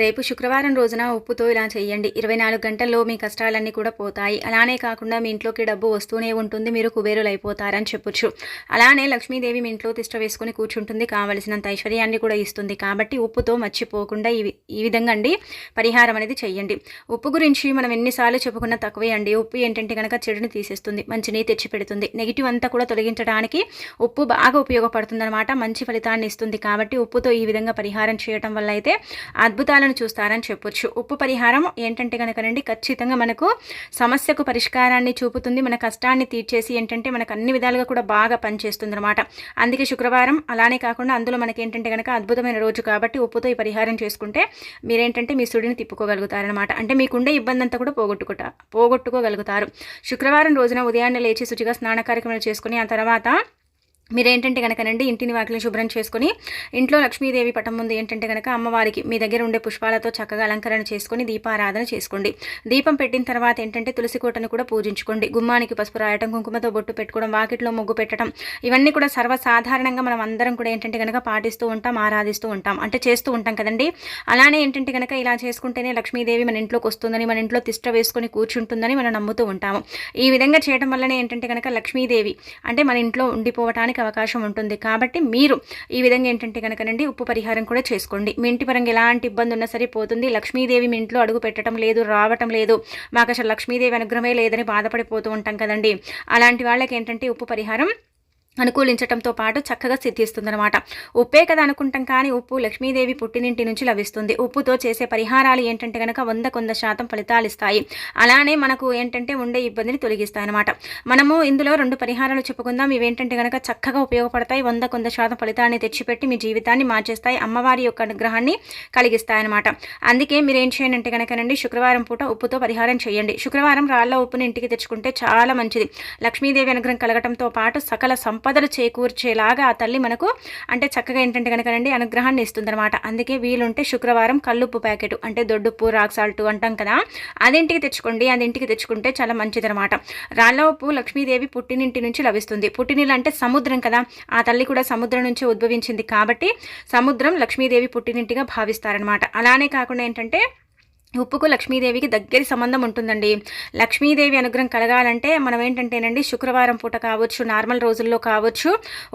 రేపు శుక్రవారం రోజున ఉప్పుతో ఇలా చేయండి ఇరవై నాలుగు గంటల్లో మీ కష్టాలన్నీ కూడా పోతాయి. అలానే కాకుండా మీ ఇంట్లోకి డబ్బు వస్తూనే ఉంటుంది. మీరు కుబేరులు అయిపోతారని చెప్పొచ్చు. అలానే లక్ష్మీదేవి మీ ఇంట్లో తిష్ట వేసుకుని కూర్చుంటుంది. కావలసినంత ఐశ్వర్యాన్ని కూడా ఇస్తుంది. కాబట్టి ఉప్పుతో మర్చిపోకుండా ఈ ఈ విధంగా అండి పరిహారం అనేది చేయండి ఉప్పు గురించి మనం ఎన్నిసార్లు చెప్పుకున్నా తక్కువే అండి. ఉప్పు ఏంటంటే కనుక చెడుని తీసేస్తుంది. మంచిని తెచ్చి పెడుతుంది. నెగిటివ్ అంతా కూడా తొలగించడానికి ఉప్పు బాగా ఉపయోగపడుతుందన్నమాట. మంచి ఫలితాన్ని ఇస్తుంది. కాబట్టి ఉప్పుతో ఈ విధంగా పరిహారం చేయడం వల్ల అయితే అద్భుతాలు ఫలితాలను చూస్తారని చెప్పొచ్చు. ఉప్పు పరిహారం ఏంటంటే కనుకనండి ఖచ్చితంగా మనకు సమస్యకు పరిష్కారాన్ని చూపుతుంది. మన కష్టాన్ని తీర్చేసి ఏంటంటే మనకు అన్ని విధాలుగా కూడా బాగా పనిచేస్తుంది అనమాట అందుకే శుక్రవారం అలానే కాకుండా అందులో మనకి ఏంటంటే కనుక అద్భుతమైన రోజు కాబట్టి ఉప్పుతో ఈ పరిహారం చేసుకుంటే మీరేంటంటే మీ సుడిని తిప్పుకోగలుగుతారనమాట అంటే మీకుండే ఇబ్బంది అంతా కూడా పోగొట్టుకుంటా పోగొట్టుకోగలుగుతారు. శుక్రవారం రోజున ఉదయాన్నే లేచి శుచిగా స్నాన కార్యక్రమాలు చేసుకుని ఆ తర్వాత మీరేంటంటే కనుకనండి ఇంటిని వాకిలి శుభ్రం చేసుకుని ఇంట్లో లక్ష్మీదేవి పటం ముందు ఏంటంటే కనుక అమ్మవారికి మీ దగ్గర ఉండే పుష్పాలతో చక్కగా అలంకరణ చేసుకుని దీపారాధన చేసుకోండి. దీపం పెట్టిన తర్వాత ఏంటంటే తులసి కోటను కూడా పూజించుకోండి. గుమ్మానికి పసుపు రాయటం కుంకుమతో బొట్టు పెట్టుకోవడం వాకిట్లో ముగ్గు పెట్టడం ఇవన్నీ కూడా సర్వసాధారణంగా మనం అందరం కూడా ఏంటంటే కనుక పాటిస్తూ ఉంటాం ఆరాధిస్తూ ఉంటాం. అంటే చేస్తూ ఉంటాం కదండి. అలానే ఏంటంటే కనుక ఇలా చేసుకుంటేనే లక్ష్మీదేవి మన ఇంట్లోకి వస్తుందని మన ఇంట్లో తిష్ట వేసుకొని కూర్చుంటుందని మనం నమ్ముతూ ఉంటాము. ఈ విధంగా చేయడం వల్లనే ఏంటంటే కనుక లక్ష్మీదేవి అంటే మన ఇంట్లో ఉండిపోవటానికి అవకాశం ఉంటుంది. కాబట్టి మీరు ఈ విధంగా ఏంటంటే కనుకనండి ఉప్పు పరిహారం కూడా చేసుకోండి. మీ ఇంటి పరంగా ఎలాంటి ఇబ్బంది ఉన్నా సరే పోతుంది. లక్ష్మీదేవి మీ ఇంట్లో అడుగు పెట్టడం లేదు రావటం లేదు. మాకు అసలు లక్ష్మీదేవి అనుగ్రహమే లేదని బాధపడిపోతూ ఉంటాం కదండి. అలాంటి వాళ్ళకి ఏంటంటే ఉప్పు పరిహారం అనుకూలించడంతో పాటు చక్కగా సిద్ధిస్తుందనమాట ఉప్పే కదా అనుకుంటాం కానీ ఉప్పు లక్ష్మీదేవి పుట్టినింటి నుంచి లభిస్తుంది. ఉప్పుతో చేసే పరిహారాలు ఏంటంటే కనుక వంద కొంద శాతం ఫలితాలు ఇస్తాయి. అలానే మనకు ఏంటంటే ఉండే ఇబ్బందిని తొలగిస్తాయి అనమాట మనము ఇందులో రెండు పరిహారాలు చెప్పుకుందాం. ఇవేంటంటే కనుక చక్కగా ఉపయోగపడతాయి. వంద కొంద శాతం ఫలితాన్ని తెచ్చిపెట్టి మీ జీవితాన్ని మార్చేస్తాయి. అమ్మవారి యొక్క అనుగ్రహాన్ని కలిగిస్తాయన్నమాట అందుకే మీరు ఏం చేయండి అంటే కనుకనండి శుక్రవారం పూట ఉప్పుతో పరిహారం చేయండి. శుక్రవారం రాళ్ళ ఉప్పుని ఇంటికి తెచ్చుకుంటే చాలా మంచిది. లక్ష్మీదేవి అనుగ్రహం కలగటంతో పాటు సకల సంపదలు చేకూర్చేలాగా ఆ తల్లి మనకు అంటే చక్కగా ఏంటంటే కనుకనండి అనుగ్రహాన్ని ఇస్తుందనమాట అందుకే వీలుంటే శుక్రవారం కల్లుప్పు ప్యాకెట్ అంటే దొడ్డుప్పు రాక్ సాల్ట్ అంటాం కదా అది ఇంటికి తెచ్చుకోండి అది ఇంటికి తెచ్చుకుంటే చాలా మంచిదనమాట రాళ్ళ ఉప్పు లక్ష్మీదేవి పుట్టినింటి నుంచి లభిస్తుంది. పుట్టినీళ్ళు అంటే సముద్రం కదా ఆ తల్లి కూడా సముద్రం నుంచి ఉద్భవించింది కాబట్టి సముద్రం లక్ష్మీదేవి పుట్టినింటిగా భావిస్తారనమాట అలానే కాకుండా ఏంటంటే ఉప్పుకు లక్ష్మీదేవికి దగ్గరి సంబంధం ఉంటుందండి. లక్ష్మీదేవి అనుగ్రహం కలగాలంటే మనం ఏంటంటేనండి శుక్రవారం పూట కావచ్చు నార్మల్ రోజుల్లో కావచ్చు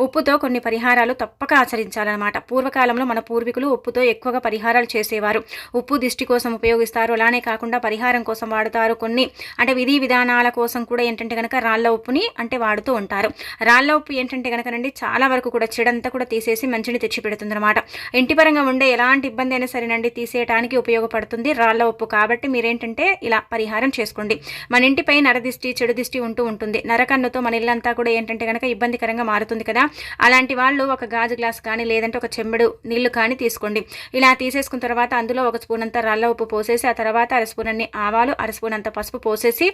ఉప్పుతో కొన్ని పరిహారాలు తప్పక ఆచరించాలన్నమాట. పూర్వకాలంలో మన పూర్వీకులు ఉప్పుతో ఎక్కువగా పరిహారాలు చేసేవారు. ఉప్పు దిష్టి కోసం ఉపయోగిస్తారు. అలానే కాకుండా పరిహారం కోసం వాడుతారు. కొన్ని అంటే విధి విధానాల కోసం కూడా ఏంటంటే కనుక రాళ్ళ ఉప్పుని అంటే వాడుతూ ఉంటారు. రాళ్ళ ఉప్పు ఏంటంటే కనుకనండి చాలా వరకు కూడా చెడంతా కూడా తీసేసి మంచిని తెచ్చిపెడుతుంది అనమాట ఇంటి పరంగా ఉండే ఎలాంటి ఇబ్బంది అయినా సరేనండి తీసేయడానికి ఉపయోగపడుతుంది. రాళ్ళ ఉప్పు కాబట్టి మీరేంటంటే ఇలా పరిహారం చేసుకోండి. మన ఇంటిపై నరదిష్టి చెడు దిష్టి ఉంటూ ఉంటుంది. నరకన్నుతో మన ఇల్లంతా కూడా ఏంటంటే కనుక ఇబ్బందికరంగా మారుతుంది కదా. అలాంటి వాళ్ళు ఒక గాజు గ్లాస్ కానీ లేదంటే ఒక చెంబడు నీళ్ళు కానీ తీసుకోండి. ఇలా తీసేసుకున్న తర్వాత అందులో ఒక స్పూన్ అంతా రాళ్ళ ఉప్పు పోసేసి ఆ తర్వాత అర స్పూన్ అన్ని ఆవాలు అర స్పూన్ అంత పసుపు పోసేసి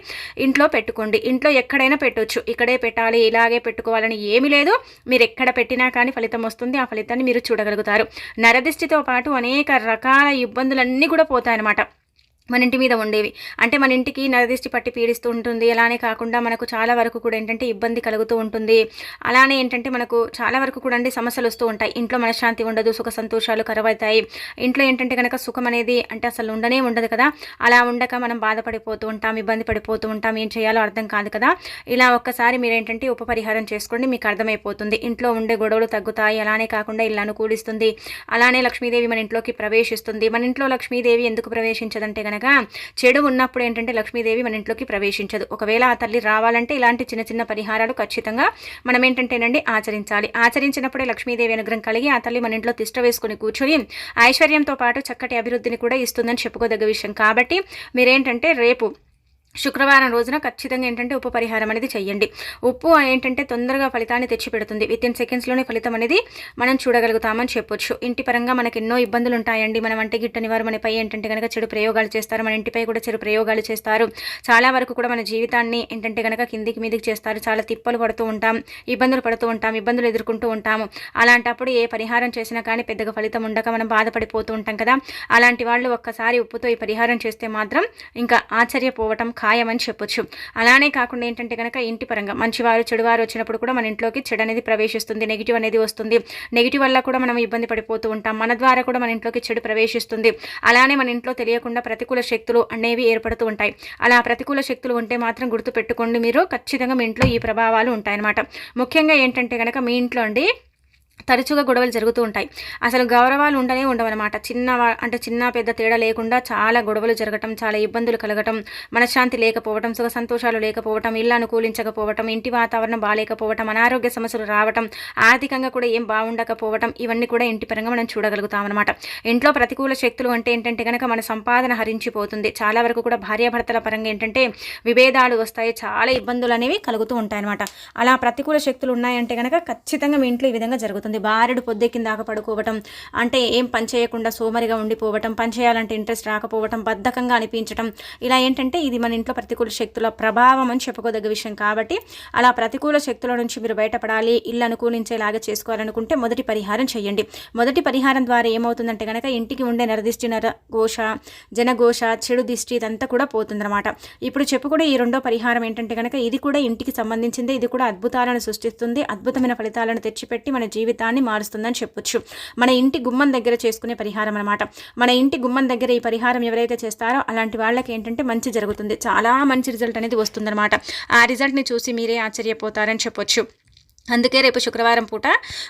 ఇంట్లో పెట్టుకోండి. ఇంట్లో ఎక్కడైనా పెట్టవచ్చు ఇక్కడే పెట్టాలి ఇలాగే పెట్టుకోవాలని ఏమీ లేదు. మీరు ఎక్కడ పెట్టినా కానీ ఫలితం వస్తుంది. ఆ ఫలితాన్ని మీరు చూడగలుగుతారు. నరదిష్టితో పాటు అనేక రకాల ఇబ్బందులన్నీ కూడా పోతాయన్నమాట. మన ఇంటి మీద ఉండేవి. అంటే మన ఇంటికి నరదిష్టి పట్టి పీడిస్తూ ఉంటుంది. అలానే కాకుండా మనకు చాలా వరకు కూడా ఏంటంటే ఇబ్బంది కలుగుతూ ఉంటుంది. అలానే ఏంటంటే మనకు చాలా వరకు కూడా అంటే సమస్యలు వస్తూ ఉంటాయి. ఇంట్లో మనశ్శాంతి ఉండదు సుఖ సంతోషాలు కరవవుతాయి. ఇంట్లో ఏంటంటే కనుక సుఖం అనేది అంటే అసలు ఉండనే ఉండదు కదా. అలా ఉండక మనం బాధపడిపోతూ ఉంటాం ఇబ్బంది పడిపోతూ ఉంటాం. ఏం చేయాలో అర్థం కాదు కదా. ఇలా ఒక్కసారి మీరు ఏంటంటే ఉపపరిహారం చేసుకోండి మీకు అర్థమైపోతుంది. ఇంట్లో ఉండే గొడవలు తగ్గుతాయి. అలానే కాకుండా ఇల్లు అనుకూలిస్తుంది. అలానే లక్ష్మీదేవి మన ఇంట్లోకి ప్రవేశిస్తుంది. మన ఇంట్లో లక్ష్మీదేవి ఎందుకు ప్రవేశించదంటే అనగా చెడు ఉన్నప్పుడు ఏంటంటే లక్ష్మీదేవి మన ఇంట్లోకి ప్రవేశించదు. ఒకవేళ ఆ తల్లి రావాలంటే ఇలాంటి చిన్న చిన్న పరిహారాలు ఖచ్చితంగా మనం ఏంటంటేనండి ఆచరించాలి. ఆచరించినప్పుడే లక్ష్మీదేవి అనుగ్రహం కలిగి ఆ తల్లి మన ఇంట్లో తిష్ట వేసుకుని కూర్చొని ఐశ్వర్యంతో పాటు చక్కటి అభివృద్ధిని కూడా ఇస్తుందని చెప్పుకోదగ్గ విషయం. కాబట్టి మీరేంటంటే రేపు శుక్రవారం రోజున ఖచ్చితంగా ఏంటంటే ఉప్పు పరిహారం అనేది చేయండి ఉప్పు ఏంటంటే తొందరగా ఫలితాన్ని తెచ్చిపెడుతుంది. విత్ ఇన్ సెకండ్స్లోనే ఫలితం అనేది మనం చూడగలుగుతామని చెప్పొచ్చు. ఇంటి పరంగా మనకి ఎన్నో ఇబ్బందులు ఉంటాయండి. మనం అంటే గిట్టని వారు మనపై ఏంటంటే కనుక చెడు ప్రయోగాలు చేస్తారు. మన ఇంటిపై కూడా చెడు ప్రయోగాలు చేస్తారు. చాలా వరకు కూడా మన జీవితాన్ని ఏంటంటే కనుక కిందికి మీదికి చేస్తారు. చాలా తిప్పలు పడుతూ ఉంటాం. ఇబ్బందులు పడుతూ ఉంటాం. ఇబ్బందులు ఎదుర్కొంటూ ఉంటాము. అలాంటప్పుడు ఏ పరిహారం చేసినా కానీ పెద్దగా ఫలితం ఉండక మనం బాధపడిపోతూ ఉంటాం కదా. అలాంటి వాళ్ళు ఒక్కసారి ఉప్పుతో ఈ పరిహారం చేస్తే మాత్రం ఇంకా ఆశ్చర్యపోవటం ఖాయమని చెప్పొచ్చు. అలానే కాకుండా ఏంటంటే కనుక ఇంటి పరంగా మంచివారు చెడువారు వచ్చినప్పుడు కూడా మన ఇంట్లోకి చెడు అనేది ప్రవేశిస్తుంది నెగిటివ్ అనేది వస్తుంది. నెగిటివ్ వల్ల కూడా మనం ఇబ్బంది పడిపోతూ ఉంటాం. మన ద్వారా కూడా మన ఇంట్లోకి చెడు ప్రవేశిస్తుంది. అలానే మన ఇంట్లో తెలియకుండా ప్రతికూల శక్తులు అనేవి ఏర్పడుతూ ఉంటాయి. అలా ప్రతికూల శక్తులు ఉంటే మాత్రం గుర్తు పెట్టుకోండి మీరు. ఖచ్చితంగా మీ ఇంట్లో ఈ ప్రభావాలు ఉంటాయన్నమాట. ముఖ్యంగా ఏంటంటే కనుక మీ ఇంట్లో అండి తరచుగా గొడవలు జరుగుతూ ఉంటాయి. అసలు గౌరవాలు ఉండనే ఉండవన్నమాట. చిన్న అంటే చిన్న పెద్ద తేడా లేకుండా చాలా గొడవలు జరగటం చాలా ఇబ్బందులు కలగటం మనశ్శాంతి లేకపోవటం సుఖ సంతోషాలు లేకపోవటం ఇల్లు అనుకూలించకపోవటం ఇంటి వాతావరణం బాగాలేకపోవటం అనారోగ్య సమస్యలు రావటం ఆర్థికంగా కూడా ఏం బాగుండకపోవటం ఇవన్నీ కూడా ఇంటి పరంగా మనం చూడగలుగుతాం అనమాట ఇంట్లో ప్రతికూల శక్తులు అంటే ఏంటంటే కనుక మన సంపాదన హరించిపోతుంది. చాలా వరకు కూడా భార్యాభర్తల పరంగా ఏంటంటే విభేదాలు వస్తాయి చాలా ఇబ్బందులు అనేవి కలుగుతూ ఉంటాయి అనమాట అలా ప్రతికూల శక్తులు ఉన్నాయంటే కనుక ఖచ్చితంగా మీ ఇంట్లో ఈ విధంగా జరుగుతుంది. ఉంటుంది బారెడు పొద్దెక్కిందాక పడుకోవటం అంటే ఏం పని చేయకుండా సోమరిగా ఉండిపోవటం పని చేయాలంటే ఇంట్రెస్ట్ రాకపోవటం బద్ధకంగా అనిపించటం. ఇలా ఏంటంటే ఇది మన ఇంట్లో ప్రతికూల శక్తుల ప్రభావం అని చెప్పుకోదగ్గ విషయం కాబట్టి అలా ప్రతికూల శక్తుల నుంచి మీరు బయటపడాలి ఇల్లు అనుకూలించేలాగా చేసుకోవాలనుకుంటే మొదటి పరిహారం చేయండి. మొదటి పరిహారం ద్వారా ఏమవుతుందంటే కనుక ఇంటికి ఉండే నరదిష్టి నర ఘోష జనఘోష చెడు దిష్టి ఇదంతా కూడా పోతుందన్నమాట. ఇప్పుడు చెప్పుకునే ఈ రెండో పరిహారం ఏంటంటే కనుక ఇది కూడా ఇంటికి సంబంధించింది ఇది కూడా అద్భుతాలను సృష్టిస్తుంది అద్భుతమైన ఫలితాలను తెచ్చిపెట్టి మన జీవితం జీవితాన్ని మారుస్తుందని చెప్పొచ్చు. మన ఇంటి గుమ్మం దగ్గర చేసుకునే పరిహారం అనమాట మన ఇంటి గుమ్మం దగ్గర ఈ పరిహారం ఎవరైతే చేస్తారో అలాంటి వాళ్ళకి ఏంటంటే మంచి జరుగుతుంది. చాలా మంచి రిజల్ట్ అనేది వస్తుందన్నమాట. ఆ రిజల్ట్ని చూసి మీరే ఆశ్చర్యపోతారని చెప్పొచ్చు. అందుకే రేపు శుక్రవారం పూట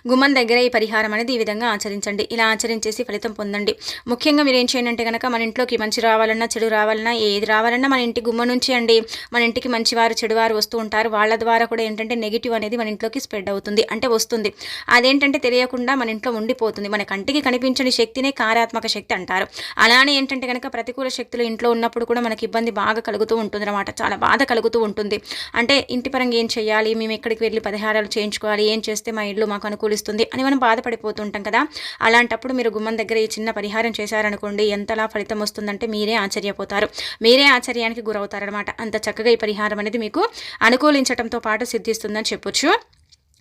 గుమ్మం దగ్గర ఈ పరిహారం అనేది ఈ విధంగా ఆచరించండి. ఇలా ఆచరించేసి ఫలితం పొందండి. ముఖ్యంగా మీరు ఏం చేయండి అంటే కనుక మన ఇంట్లోకి మంచి రావాలన్నా చెడు రావాలన్నా ఏది రావాలన్నా మన ఇంటి గుమ్మ నుంచి అండి. మన ఇంటికి మంచివారు చెడువారు వస్తూ ఉంటారు. వాళ్ళ ద్వారా కూడా ఏంటంటే నెగిటివ్ అనేది మన ఇంట్లోకి స్ప్రెడ్ అవుతుంది. అంటే వస్తుంది. అదేంటంటే తెలియకుండా మన ఇంట్లో ఉండిపోతుంది. మన కంటికి కనిపించని శక్తినే కారాత్మక శక్తి అంటారు. అలానే ఏంటంటే కనుక ప్రతికూల శక్తులు ఇంట్లో ఉన్నప్పుడు కూడా మనకి ఇబ్బంది బాగా కలుగుతూ ఉంటుంది చాలా బాధ కలుగుతూ ఉంటుంది. అంటే ఇంటి పరంగా ఏం చేయాలి? మేము ఎక్కడికి వెళ్ళి పరిహారాలు చేయించుకోవాలి ఏం చేస్తే మా ఇల్లు మాకు అనుకూలిస్తుంది అని మనం బాధపడిపోతుంటాం కదా. అలాంటప్పుడు మీరు గుమ్మం దగ్గర ఈ చిన్న పరిహారం చేశారనుకోండి ఎంతలా ఫలితం వస్తుందంటే మీరే ఆశ్చర్యపోతారు. మీరే ఆశ్చర్యానికి గురవుతారనమాట. అంత చక్కగా ఈ పరిహారం అనేది మీకు అనుకూలించడంతో పాటు సిద్ధిస్తుందని చెప్పొచ్చు.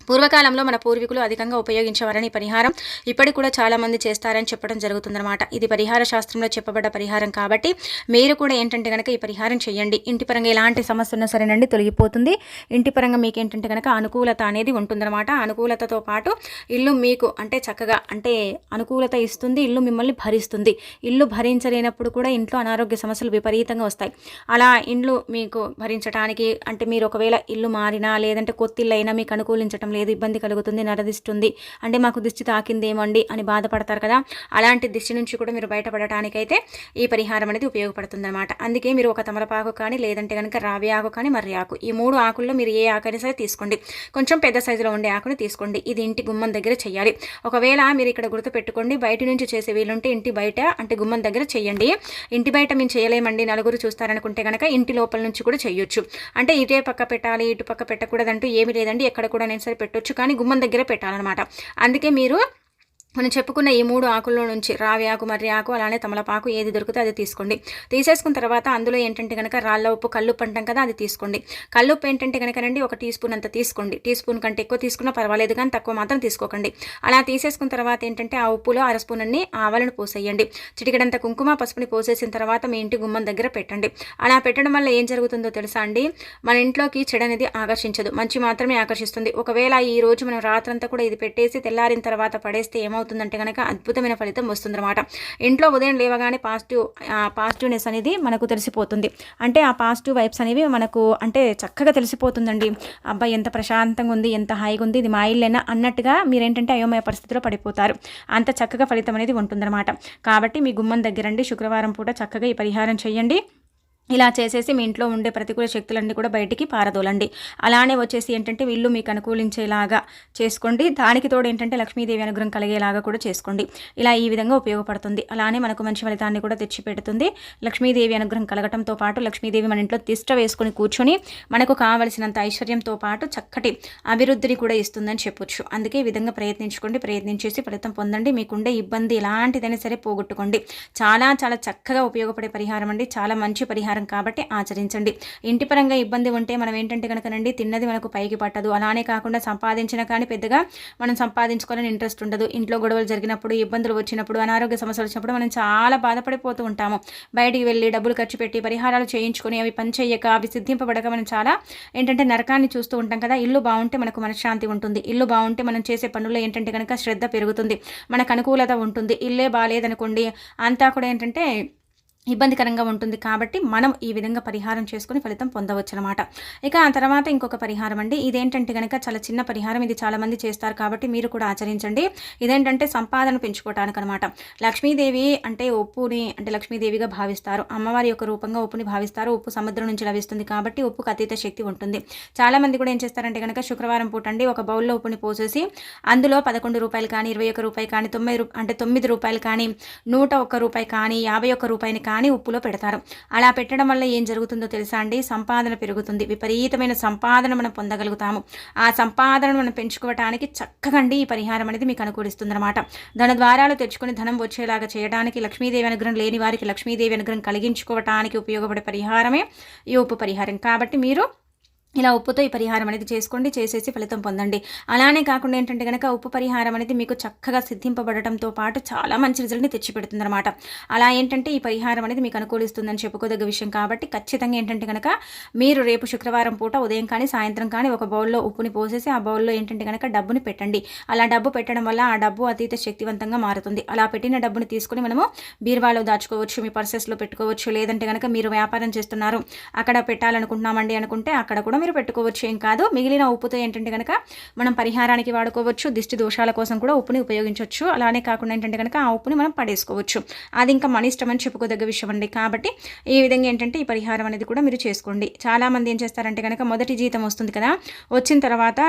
పూర్వకాలంలో మన పూర్వీకులు అధికంగా ఉపయోగించేవారని పరిహారం ఇప్పటికి కూడా చాలామంది చేస్తారని చెప్పడం జరుగుతుందన్నమాట. ఇది పరిహార శాస్త్రంలో చెప్పబడ్డ పరిహారం కాబట్టి మీరు కూడా ఏంటంటే కనుక ఈ పరిహారం చేయండి. ఇంటి పరంగా ఎలాంటి సమస్య ఉన్నా సరేనండి తొలగిపోతుంది. ఇంటి పరంగా మీకు ఏంటంటే కనుక అనుకూలత అనేది ఉంటుందన్నమాట. అనుకూలతతో పాటు ఇల్లు మీకు అంటే చక్కగా అంటే అనుకూలత ఇస్తుంది ఇల్లు మిమ్మల్ని భరిస్తుంది. ఇల్లు భరించలేనప్పుడు కూడా ఇంట్లో అనారోగ్య సమస్యలు విపరీతంగా వస్తాయి. అలా ఇండ్లు మీకు భరించడానికి అంటే మీరు ఒకవేళ ఇల్లు మారినా లేదంటే కొత్తిల్లు అయినా మీకు అనుకూలించడం లేదు ఇబ్బంది కలుగుతుంది నరదిస్తుంది అంటే మాకు దిష్టి తాకిందేమండి అని బాధపడతారు కదా. అలాంటి దిష్టి నుంచి కూడా మీరు బయటపడటానికైతే ఈ పరిహారం అనేది ఉపయోగపడుతుంది అనమాట అందుకే మీరు ఒక తమలపాకు కానీ లేదంటే కనుక రావి ఆకు కానీ మర్రి ఆకు ఈ మూడు ఆకుల్లో మీరు ఏ ఆకైనా సరే తీసుకోండి. కొంచెం పెద్ద సైజులో ఉండే ఆకుని తీసుకోండి. ఇది ఇంటి గుమ్మం దగ్గర చేయాలి. ఒకవేళ మీరు ఇక్కడ గుర్తు పెట్టుకోండి బయట నుంచి చేసే వీలుంటే ఇంటి బయట అంటే గుమ్మం దగ్గర చేయండి. ఇంటి బయట మేము చేయలేమండి నలుగురు చూస్తారనుకుంటే కనుక ఇంటి లోపల నుంచి కూడా చేయొచ్చు. అంటే ఇటే పక్క పెట్టాలి ఇటు పక్క పెట్టకూడదంటూ ఏమి లేదండి. ఎక్కడ కూడా నేను సరే పెట్టొచ్చు కానీ గుమ్మం దగ్గర పెట్టాలన్నమాట. అందుకే మీరు మనం చెప్పుకున్న ఈ మూడు ఆకుల్లో నుంచి రావి ఆకు మర్రి ఆకు అలానే తమలపాకు ఏది దొరికితే అది తీసుకోండి. తీసేసుకున్న తర్వాత అందులో ఏంటంటే కనుక రాళ్ళ ఉప్పు కల్లుప్పు అంటాం కదా అది తీసుకోండి. కల్లుప్పు ఏంటంటే కనుక రండి ఒక టీ స్పూన్ అంత తీసుకోండి. టీ స్పూన్ కంటే ఎక్కువ తీసుకున్నా పర్వాలేదు కానీ తక్కువ మాత్రం తీసుకోకండి. అలా తీసేసుకున్న తర్వాత ఏంటంటే ఆ ఉప్పులో అర స్పూన్ అన్ని ఆవాలను పోసేయండి. చిటికడంత కుంకుమ పసుపుని పోసేసిన తర్వాత మీ ఇంటి గుమ్మం దగ్గర పెట్టండి. అలా పెట్టడం వల్ల ఏం జరుగుతుందో తెలుసా అండి? మన ఇంట్లోకి చెడు అనేది ఆకర్షించదు. మంచి మాత్రమే ఆకర్షిస్తుంది. ఒకవేళ ఈ రోజు మనం రాత్రంతా కూడా ఇది పెట్టేసి తెల్లారిన తర్వాత పడేస్తే ఏమవుతుంది? అవుతుందంటే కనుక అద్భుతమైన ఫలితం వస్తుందన్నమాట. ఇంట్లో ఉదయం లేవగానే పాజిటివ్ పాజిటివ్నెస్ అనేది మనకు తెలిసిపోతుంది. అంటే ఆ పాజిటివ్ వైబ్స్ అనేవి మనకు అంటే చక్కగా తెలిసిపోతుందండి. అబ్బాయి ఎంత ప్రశాంతంగా ఉంది ఎంత హాయిగా ఉంది ఇది మా ఇల్లేనా అన్నట్టుగా మీరేంటంటే అయోమయ పరిస్థితిలో పడిపోతారు. అంత చక్కగా ఫలితం అనేది ఉంటుందన్నమాట. కాబట్టి మీ గుమ్మం దగ్గరండి శుక్రవారం పూట చక్కగా ఈ పరిహారం చేయండి. ఇలా చేసేసి మీ ఇంట్లో ఉండే ప్రతికూల శక్తులన్నీ కూడా బయటికి పారదోలండి. అలానే వచ్చేసి ఏంటంటే వీళ్ళు మీకు అనుకూలించేలాగా చేసుకోండి. దానికి తోడు ఏంటంటే లక్ష్మీదేవి అనుగ్రహం కలిగేలాగా కూడా చేసుకోండి. ఇలా ఈ విధంగా ఉపయోగపడుతుంది. అలానే మనకు మంచి ఫలితాన్ని కూడా తెచ్చిపెడుతుంది. లక్ష్మీదేవి అనుగ్రహం కలగటంతో పాటు లక్ష్మీదేవి మన ఇంట్లో తిష్ట వేసుకొని కూర్చొని మనకు కావలసినంత ఐశ్వర్యంతో పాటు చక్కటి అభివృద్ధిని కూడా ఇస్తుందని చెప్పొచ్చు. అందుకే ఈ విధంగా ప్రయత్నించుకోండి. ప్రయత్నించేసి ఫలితం పొందండి. మీకుండే ఇబ్బంది ఎలాంటిదైనా సరే పోగొట్టుకోండి. చాలా చాలా చక్కగా ఉపయోగపడే పరిహారం అండి. చాలా మంచి పరిహారం పరిహారం కాబట్టి ఆచరించండి. ఇంటి పరంగా ఇబ్బంది ఉంటే మనం ఏంటంటే కనుకనండి తిన్నది మనకు పైకి పట్టదు. అలానే కాకుండా సంపాదించిన కానీ పెద్దగా మనం సంపాదించుకోవాలని ఇంట్రెస్ట్ ఉండదు. ఇంట్లో గొడవలు జరిగినప్పుడు ఇబ్బందులు వచ్చినప్పుడు అనారోగ్య సమస్యలు వచ్చినప్పుడు మనం చాలా బాధపడిపోతూ ఉంటాము. బయటికి వెళ్ళి డబ్బులు ఖర్చు పెట్టి పరిహారాలు చేయించుకొని అవి పని చేయక అవి సిద్ధింపబడక మనం చాలా ఏంటంటే నరకాన్ని చూస్తూ ఉంటాం కదా. ఇల్లు బాగుంటే మనకు మనశ్శాంతి ఉంటుంది. ఇల్లు బాగుంటే మనం చేసే పనుల్లో ఏంటంటే కనుక శ్రద్ధ పెరుగుతుంది. మనకు అనుకూలత ఉంటుంది. ఇల్లే బాగాలేదనుకోండి అంతా కూడా ఏంటంటే ఇబ్బందికరంగా ఉంటుంది కాబట్టి మనం ఈ విధంగా పరిహారం చేసుకుని ఫలితం పొందవచ్చు అనమాట ఇక ఆ తర్వాత ఇంకొక పరిహారం అండి. ఇదేంటంటే కనుక చాలా చిన్న పరిహారం. ఇది చాలామంది చేస్తారు కాబట్టి మీరు కూడా ఆచరించండి. ఇదేంటంటే సంపాదన పెంచుకోవటానికి అనమాట లక్ష్మీదేవి అంటే ఉప్పుని అంటే లక్ష్మీదేవిగా భావిస్తారు. అమ్మవారి యొక్క రూపంగా ఉప్పుని భావిస్తారు. ఉప్పు సముద్రం నుంచి లభిస్తుంది కాబట్టి ఉప్పుకు అతీత శక్తి ఉంటుంది. చాలామంది కూడా ఏం చేస్తారంటే కనుక శుక్రవారం పూట అండి ఒక బౌల్లో ఉప్పుని పోసేసి అందులో పదకొండు రూపాయలు కానీ ఇరవై ఒక్క రూపాయి కానీ తొమ్మిది అంటే తొమ్మిది రూపాయలు కానీ నూట ఒక్క రూపాయి కానీ యాభై ఒక్క రూపాయిని కానీ ఉప్పులో పెడతారు. అలా పెట్టడం వల్ల ఏం జరుగుతుందో తెలుసా అండి? సంపాదన పెరుగుతుంది. విపరీతమైన సంపాదన మనం పొందగలుగుతాము. ఆ సంపాదనను మనం పెంచుకోవటానికి చక్కగండి ఈ పరిహారం అనేది మీకు అనుకూలిస్తుంది అనమాట ధన ద్వారాలు తెచ్చుకుని ధనం వచ్చేలాగా చేయడానికి లక్ష్మీదేవి అనుగ్రహం లేని వారికి లక్ష్మీదేవి అనుగ్రహం కలిగించుకోవటానికి ఉపయోగపడే పరిహారమే ఈ ఉప్పు పరిహారం. కాబట్టి మీరు ఇలా ఉప్పుతో ఈ పరిహారం అనేది చేసుకోండి చేసేసి ఫలితం పొందండి. అలానే కాకుండా ఏంటంటే కనుక ఉప్పు పరిహారం అనేది మీకు చక్కగా సిద్ధింపబడటంతో పాటు చాలా మంచి రిజల్ట్ని తెచ్చిపెడుతుంది అనమాట అలా ఏంటంటే ఈ పరిహారం అనేది మీకు అనుకూలిస్తుందని చెప్పుకోదగ్గ విషయం కాబట్టి ఖచ్చితంగా ఏంటంటే కనుక మీరు రేపు శుక్రవారం పూట ఉదయం కానీ సాయంత్రం కానీ ఒక బౌల్లో ఉప్పుని పోసేసి ఆ బౌల్లో ఏంటంటే కనుక డబ్బుని పెట్టండి. అలా డబ్బు పెట్టడం వల్ల ఆ డబ్బు అతీత శక్తివంతంగా మారుతుంది. అలా పెట్టిన డబ్బుని తీసుకుని మనము బీర్వాలో దాచుకోవచ్చు మీ పర్సెస్లో పెట్టుకోవచ్చు లేదంటే కనుక మీరు వ్యాపారం చేస్తున్నారు అక్కడ పెట్టాలనుకుంటున్నామండి అనుకుంటే అక్కడ కూడా మీరు పెట్టుకోవచ్చు. ఏం కాదు మిగిలిన ఉప్పుతో ఏంటంటే కనుక మనం పరిహారానికి వాడుకోవచ్చు దిష్టి దోషాల కోసం కూడా ఉప్పుని ఉపయోగించవచ్చు అలానే కాకుండా ఏంటంటే కనుక ఆ ఉప్పుని మనం పడేసుకోవచ్చు. అది ఇంకా మన ఇష్టం అని చెప్పుకోదగ్గ విషయం అండి. కాబట్టి ఈ విధంగా ఏంటంటే ఈ పరిహారం అనేది కూడా మీరు చేసుకోండి. చాలామంది ఏం చేస్తారంటే కనుక మొదటి జీతం వస్తుంది కదా వచ్చిన తర్వాత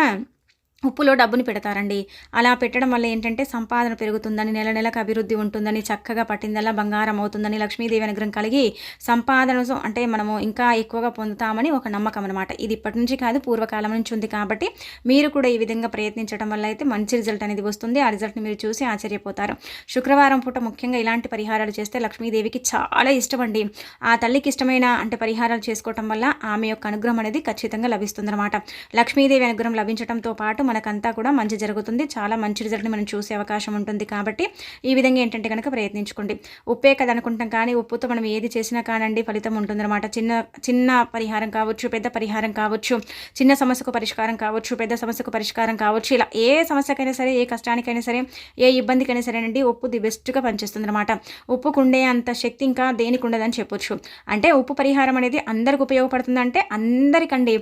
ఉప్పులో డబ్బుని పెడతారండి. అలా పెట్టడం వల్ల ఏంటంటే సంపాదన పెరుగుతుందని నెల నెలకు అభివృద్ధి ఉంటుందని చక్కగా పట్టిందల్లా బంగారం అవుతుందని లక్ష్మీదేవి అనుగ్రహం కలిగి సంపాదన అంటే మనము ఇంకా ఎక్కువగా పొందుతామని ఒక నమ్మకం అనమాట ఇది ఇప్పటి నుంచి కాదు పూర్వకాలం నుంచి ఉంది కాబట్టి మీరు కూడా ఈ విధంగా ప్రయత్నించడం వల్ల అయితే మంచి రిజల్ట్ అనేది వస్తుంది. ఆ రిజల్ట్ని మీరు చూసి ఆశ్చర్యపోతారు. శుక్రవారం పూట ముఖ్యంగా ఇలాంటి పరిహారాలు చేస్తే లక్ష్మీదేవికి చాలా ఇష్టం అండి. ఆ తల్లికి ఇష్టమైన అంటే పరిహారాలు చేసుకోవటం వల్ల ఆమె యొక్క అనుగ్రహం అనేది ఖచ్చితంగా లభిస్తుందన్నమాట. లక్ష్మీదేవి అనుగ్రహం లభించడంతో పాటు మనకంతా కూడా మంచి జరుగుతుంది. చాలా మంచి రిజల్ట్ని మనం చూసే అవకాశం ఉంటుంది కాబట్టి ఈ విధంగా ఏంటంటే కనుక ప్రయత్నించుకోండి. ఉప్పే కదా అనుకుంటాం కానీ ఉప్పుతో మనం ఏది చేసినా కానండి ఫలితం ఉంటుందన్నమాట. చిన్న చిన్న పరిహారం కావచ్చు పెద్ద పరిహారం కావచ్చు చిన్న సమస్యకు పరిష్కారం కావచ్చు పెద్ద సమస్యకు పరిష్కారం కావచ్చు ఇలా ఏ సమస్యకైనా సరే ఏ కష్టానికైనా సరే ఏ ఇబ్బందికైనా సరేనండి ఉప్పు ది బెస్ట్గా పనిచేస్తుంది అనమాట ఉప్పుకుండే అంత శక్తి ఇంకా దేనికి ఉండదని చెప్పొచ్చు. అంటే ఉప్పు పరిహారం అనేది అందరికి ఉపయోగపడుతుంది అంటే అందరికండి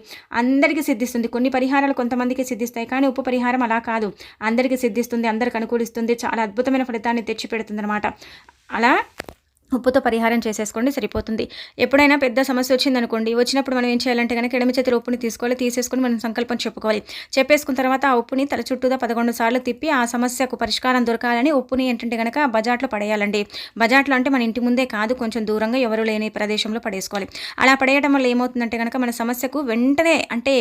అందరికీ సిద్ధిస్తుంది. కొన్ని పరిహారాలు కొంతమందికి సిద్ధిస్తాయి కానీ ఉప్పు పరిహారం అలా కాదు. అందరికీ సిద్ధిస్తుంది అందరికి అనుకూలిస్తుంది చాలా అద్భుతమైన ఫలితాన్ని తెచ్చిపెడుతుంది అనమాట అలా ఉప్పుతో పరిహారం చేసేసుకోండి సరిపోతుంది. ఎప్పుడైనా పెద్ద సమస్య వచ్చిందనుకోండి వచ్చినప్పుడు మనం ఏం చేయాలంటే కనుక ఎడమ చేతిలో ఉప్పుని తీసుకోవాలి తీసేసుకొని మనం సంకల్పం చెప్పుకోవాలి. చెప్పేసుకున్న తర్వాత ఆ ఉప్పుని తల చుట్టూదా పదకొండు సార్లు తిప్పి ఆ సమస్యకు పరిష్కారం దొరకాలని ఉప్పుని ఏంటంటే కనుక బజాట్లో పడేయాలండి. బజాట్లో అంటే మన ఇంటి ముందే కాదు కొంచెం దూరంగా ఎవరు లేని ప్రదేశంలో పడేసుకోవాలి. అలా పడేయడం వల్ల ఏమవుతుందంటే కనుక మన సమస్యకు వెంటనే అంటే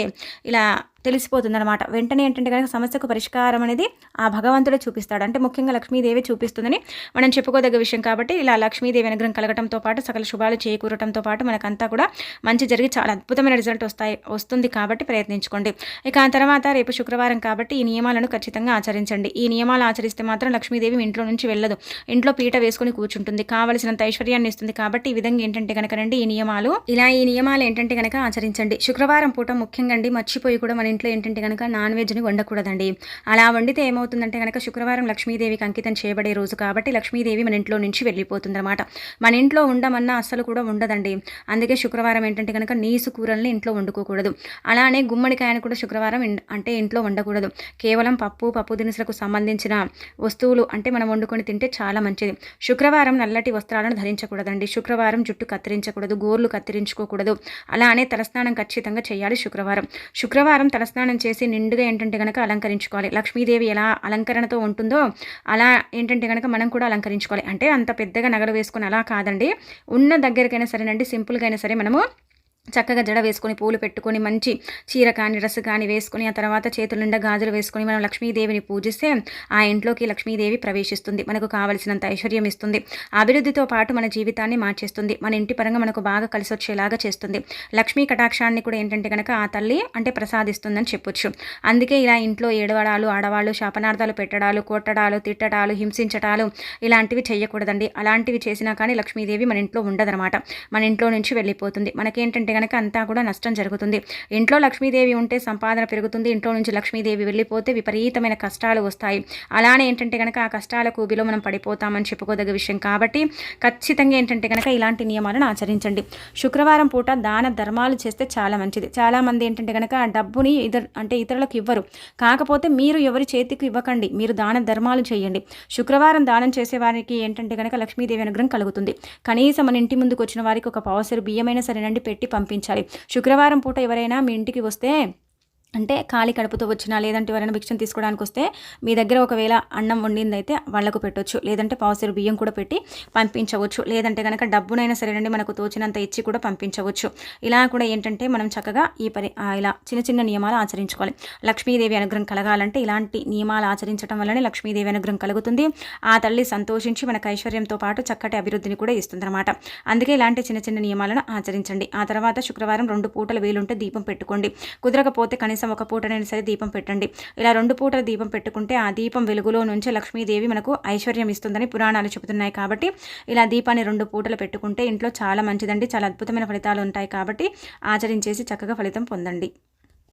ఇలా తెలిసిపోతుందన్నమాట. వెంటనే ఏంటంటే కనుక సమస్యకు పరిష్కారం అనేది ఆ భగవంతుడే చూపిస్తాడు. అంటే ముఖ్యంగా లక్ష్మీదేవి చూపిస్తుందని మనం చెప్పుకోదగ్గ విషయం కాబట్టి ఇలా లక్ష్మీదేవి అనుగ్రహం కలగటంతో పాటు సకల శుభాలు చేకూరటంతో పాటు మనకంతా కూడా మంచి జరిగి చాలా అద్భుతమైన రిజల్ట్ వస్తాయి వస్తుంది కాబట్టి ప్రయత్నించుకోండి. ఇక ఆ తర్వాత రేపు శుక్రవారం కాబట్టి ఈ నియమాలను ఖచ్చితంగా ఆచరించండి. ఈ నియమాలు ఆచరిస్తే మాత్రం లక్ష్మీదేవి ఇంట్లో నుంచి వెళ్ళదు. ఇంట్లో పీట వేసుకుని కూర్చుంటుంది. కావలసినంత ఐశ్వర్యాన్ని ఇస్తుంది కాబట్టి ఈ విధంగా ఏంటంటే కనుక రండి ఈ నియమాలు ఇలా ఈ నియమాలు ఏంటంటే కనుక ఆచరించండి. శుక్రవారం పూట ముఖ్యంగా అండి మర్చిపోయి కూడా మన ఇంట్లో ఏంటంటే కనుక నాన్ వెజ్ని వండకూడదండి. అలా వండితే ఏమవుతుందంటే కనుక శుక్రవారం లక్ష్మీదేవికి అంకితం చేయబడే రోజు కాబట్టి లక్ష్మీదేవి మన ఇంట్లో నుంచి వెళ్ళిపోతుందన్నమాట. మన ఇంట్లో ఉండమన్నా అస్సలు కూడా ఉండదండి అందుకే శుక్రవారం ఏంటంటే కనుక నీసు కూరల్ని ఇంట్లో వండుకోకూడదు. అలానే గుమ్మడికాయను కూడా శుక్రవారం అంటే ఇంట్లో వండకూడదు. కేవలం పప్పు పప్పు దినుసులకు సంబంధించిన వస్తువులు అంటే మనం వండుకొని తింటే చాలా మంచిది. శుక్రవారం నల్లటి వస్త్రాలను ధరించకూడదండి. శుక్రవారం జుట్టు కత్తిరించకూడదు. గోర్లు కత్తిరించుకోకూడదు. అలానే తలస్నానం ఖచ్చితంగా చేయాలి శుక్రవారం. శుక్రవారం తలస్నానం చేసి నిండుగా ఏంటంటే కనుక అలంకరించుకోవాలి. లక్ష్మీదేవి ఎలా అలంకరణతో ఉంటుందో అలా ఏంటంటే కనుక మనం కూడా అలంకరించుకోవాలి. అంటే అంత పెద్దగా నగలు వేసుకుని అలా కాదండి. ఉన్న దగ్గరికైనా సరేనండి సింపుల్గా అయినా సరే మనము చక్కగా జడ వేసుకొని పూలు పెట్టుకొని మంచి చీర కానీ డ్రెస్ కానీ వేసుకొని ఆ తర్వాత చేతుల నిండా గాజులు వేసుకొని మనం లక్ష్మీదేవిని పూజిస్తే ఆ ఇంట్లోకి లక్ష్మీదేవి ప్రవేశిస్తుంది. మనకు కావలసినంత ఐశ్వర్యం ఇస్తుంది. అభివృద్ధితో పాటు మన జీవితాన్ని మార్చేస్తుంది. మన ఇంటి పరంగా మనకు బాగా కలిసి వచ్చేలాగా చేస్తుంది. లక్ష్మీ కటాక్షాన్ని కూడా ఏంటంటే కనుక ఆ తల్లి అంటే ప్రసాదిస్తుందని చెప్పొచ్చు. అందుకే ఇలా ఇంట్లో ఏడవడాలు ఆడవాళ్ళు శాపనార్థాలు పెట్టడాలు కొట్టడాలు తిట్టడాలు హింసించడాలు ఇలాంటివి చేయకూడదండి అలాంటివి చేసినా కానీ లక్ష్మీదేవి మన ఇంట్లో ఉండదనమాట. మన ఇంట్లో నుంచి వెళ్ళిపోతుంది. మనకేంటంటే కనుక అంతా కూడా నష్టం జరుగుతుంది. ఇంట్లో లక్ష్మీదేవి ఉంటే సంపాదన పెరుగుతుంది. ఇంట్లో నుంచి లక్ష్మీదేవి వెళ్ళిపోతే విపరీతమైన కష్టాలు వస్తాయి. అలానే ఏంటంటే కనుక ఆ కష్టాల కూబిలో మనం పడిపోతామని చెప్పుకోదగ్గ విషయం కాబట్టి ఖచ్చితంగా ఏంటంటే కనుక ఇలాంటి నియమాలను ఆచరించండి. శుక్రవారం పూట దాన ధర్మాలు చేస్తే చాలా మంచిది. చాలామంది ఏంటంటే కనుక ఆ డబ్బుని ఇతర అంటే ఇతరులకు ఇవ్వరు. కాకపోతే మీరు ఎవరి చేతికి ఇవ్వకండి. మీరు దాన ధర్మాలు చేయండి. శుక్రవారం దానం చేసే వారికి ఏంటంటే కనుక లక్ష్మీదేవి అనుగ్రహం కలుగుతుంది. కనీసం మన ఇంటి ముందుకు వచ్చిన వారికి ఒక పావసరి బియ్యమైనా సరేనండి పెట్టి పంపించాలి. శుక్రవారం పూట ఎవరైనా మీ ఇంటికి వస్తే అంటే ఖాళీ కడుపుతో వచ్చినా లేదంటే ఎవరైనా భిక్షం తీసుకోవడానికి వస్తే మీ దగ్గర ఒకవేళ అన్నం వండిందైతే వాళ్ళకు పెట్టవచ్చు లేదంటే పావుసేరు బియ్యం కూడా పెట్టి పంపించవచ్చు. లేదంటే కనుక డబ్బునైనా సరేనండి మనకు తోచినంత ఇచ్చి కూడా పంపించవచ్చు. ఇలా కూడా ఏంటంటే మనం చక్కగా ఈ పరి ఇలా చిన్న చిన్న నియమాలు ఆచరించుకోవాలి. లక్ష్మీదేవి అనుగ్రహం కలగాలంటే ఇలాంటి నియమాలు ఆచరించడం వల్లనే లక్ష్మీదేవి అనుగ్రహం కలుగుతుంది. ఆ తల్లి సంతోషించి మనకు ఐశ్వర్యంతో పాటు చక్కటి అభివృద్ధిని కూడా ఇస్తుందన్నమాట. అందుకే ఇలాంటి చిన్న చిన్న నియమాలను ఆచరించండి. ఆ తర్వాత శుక్రవారం రెండు పూటల వేలుంటే దీపం పెట్టుకోండి. కుదరకపోతే కనీసం కనీసం ఒక పూటనైనా సరే దీపం పెట్టండి. ఇలా రెండు పూటల దీపం పెట్టుకుంటే ఆ దీపం వెలుగులో నుంచి లక్ష్మీదేవి మనకు ఐశ్వర్యం ఇస్తుందని పురాణాలు చెబుతున్నాయి కాబట్టి ఇలా దీపాన్ని రెండు పూటలు పెట్టుకుంటే ఇంట్లో చాలా మంచిదండి చాలా అద్భుతమైన ఫలితాలు ఉంటాయి కాబట్టి ఆచరించేసి చక్కగా ఫలితం పొందండి.